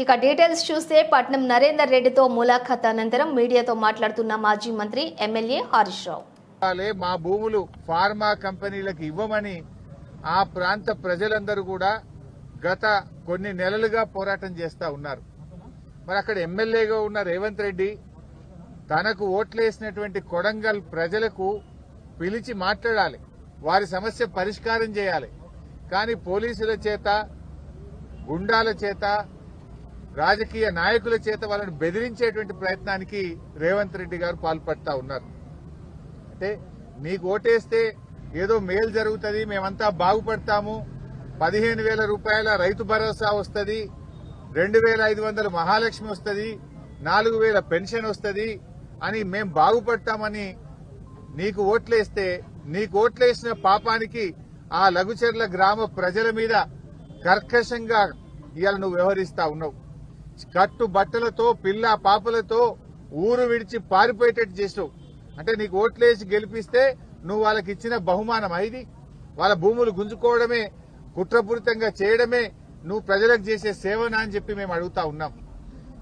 ఇక డీటెయిల్స్ చూస్తే పట్నం నరేందర్ రెడ్డితో ములాఖత్ అనంతరం మీడియాతో మాట్లాడుతున్న మాజీ మంత్రి ఎమ్మెల్యే హరీష్ రావు. మా భూములు ఫార్మా కంపెనీలకు ఇవ్వమని ఆ ప్రాంత ప్రజలందరూ కూడా గత కొన్ని నెలలుగా పోరాటం చేస్తా ఉన్నారు. మరి అక్కడ ఎమ్మెల్యేగా ఉన్న రేవంత్ రెడ్డి తనకు ఓట్లేసినటువంటి కొడంగల్ ప్రజలకు పిలిచి మాట్లాడాలి. వారి సమస్య పరిష్కారం చేయాలి. కానీ పోలీసుల చేత గుండాల చేత రాజకీయ నాయకుల చేత వాళ్ళని బెదిరించేటువంటి ప్రయత్నానికి రేవంత్ రెడ్డి గారు పాల్పడతా ఉన్నారు. అంటే నీకు ఓటేస్తే ఏదో మేలు జరుగుతుంది మేమంతా బాగుపడతాము పదిహేను వేల రూపాయల రైతు భరోసా వస్తుంది రెండు వేల ఐదు వందల మహాలక్ష్మి వస్తుంది నాలుగు వేల పెన్షన్ వస్తుంది అని మేం బాగుపడతామని నీకు ఓట్లేస్తే నీకు ఓట్లేసిన పాపానికి ఆ లఘుచర్ల గ్రామ ప్రజల మీద కర్కశంగా ఇవాళ నువ్వు వ్యవహరిస్తా ఉన్నావు. కట్టు బట్టలతో పిల్ల పాపలతో ఊరు విడిచి పారిపోయేటట్టు చేసావు అంటే నీకు ఓట్లేసి గెలిపిస్తే నువ్వు వాళ్ళకి ఇచ్చిన బహుమానం ఇది వాళ్ళ భూములు గుంజుకోవడమే కుట్రపూరితంగా చేయడమే నువ్వు ప్రజలకు చేసే సేవనా అని చెప్పి మేము అడుగుతా ఉన్నాం.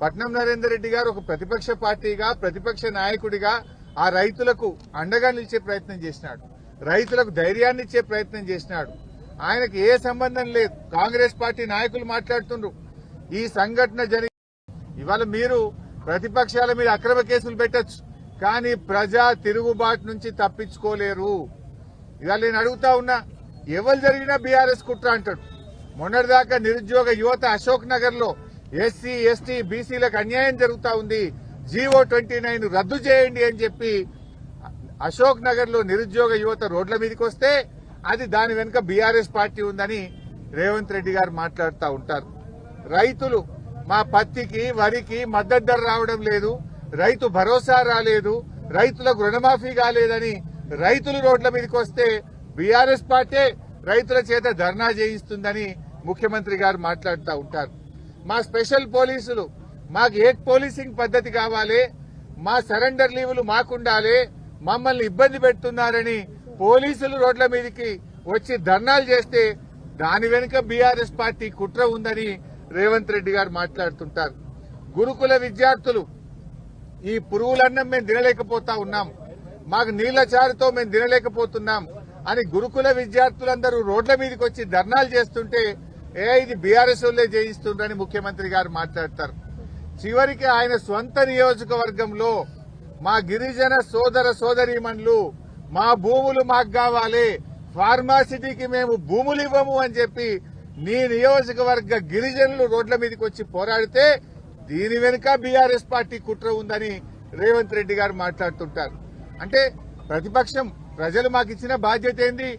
పట్నం నరేందర్ రెడ్డి గారు ఒక ప్రతిపక్ష పార్టీగా ప్రతిపక్ష నాయకుడిగా ఆ రైతులకు అండగా నిలిచే ప్రయత్నం చేసినాడు. రైతులకు ధైర్యాన్ని ఇచ్చే ప్రయత్నం చేసినాడు. ఆయనకు ఏ సంబంధం లేదు. కాంగ్రెస్ పార్టీ నాయకులు మాట్లాడుతుండ్రు. ఈ సంఘటన జరిగి ఇవాళ మీరు ప్రతిపక్షాల మీద అక్రమ కేసులు పెట్టచ్చు. కానీ ప్రజా తిరుగుబాటు నుంచి తప్పించుకోలేరు. ఇవాళ నేను అడుగుతా ఉన్నా ఎవరు జరిగినా బీఆర్ఎస్ కుట్ర అంటాడు. మొన్నటిదాకా నిరుద్యోగ యువత అశోక్ నగర్లో ఎస్సీ ఎస్టీ బీసీలకు అన్యాయం జరుగుతా ఉంది. జీవో ట్వంటీ నైన్ రద్దు చేయండి అని చెప్పి అశోక్ నగర్లో నిరుద్యోగ యువత రోడ్ల మీదకి వస్తే అది దాని వెనుక బీఆర్ఎస్ పార్టీ ఉందని రేవంత్ రెడ్డి గారు మాట్లాడుతూ ఉంటారు. రైతులు మా పత్తికి వరికి మద్దతు ధర రావడం లేదు. రైతు భరోసా రాలేదు. రైతులకు రుణమాఫీ కాలేదని రైతులు రోడ్ల మీదకి వస్తే బీఆర్ఎస్ పార్టీ రైతుల చేత ధర్నా చేయిస్తుందని ముఖ్యమంత్రి గారు మాట్లాడుతూ ఉంటారు. మా స్పెషల్ పోలీసులు మాకు ఏ పోలీసింగ్ పద్ధతి కావాలి. మా సరెండర్ లీవులు మాకుండాలి. మమ్మల్ని ఇబ్బంది పెడుతున్నారని పోలీసులు రోడ్ల మీదకి వచ్చి ధర్నాలు చేస్తే దాని వెనుక బీఆర్ఎస్ పార్టీ కుట్ర ఉందని రేవంత్ రెడ్డి గారు మాట్లాడుతుంటారు. గురుకుల విద్యార్థులు ఈ పురుగులన్నం మేము తినలేకపోతా ఉన్నాం. మాకు నీళ్ళ చారుతో మేము తినలేకపోతున్నాం అని గురుకుల విద్యార్థులందరూ రోడ్ల మీదకి వచ్చి ధర్నాలు చేస్తుంటే ఏ ఇది బీఆర్ఎస్ వాళ్ళే ముఖ్యమంత్రి గారు మాట్లాడతారు. చివరికి ఆయన స్వంత నియోజకవర్గంలో మా గిరిజన సోదర సోదరీమణులు మా భూములు మాకు కావాలి ఫార్మాసిటీకి మేము భూములు ఇవ్వము అని చెప్పి నీ నియోజకవర్గ గిరిజనులు రోడ్ల మీదకి వచ్చి పోరాడితే దీని వెనుక బీఆర్ఎస్ పార్టీ కుట్ర ఉందని రేవంత్ రెడ్డి గారు మాట్లాడుతుంటారు. అంటే ప్రతిపక్షం ప్రజలు మాకు ఇచ్చిన బాధ్యత ఏంది?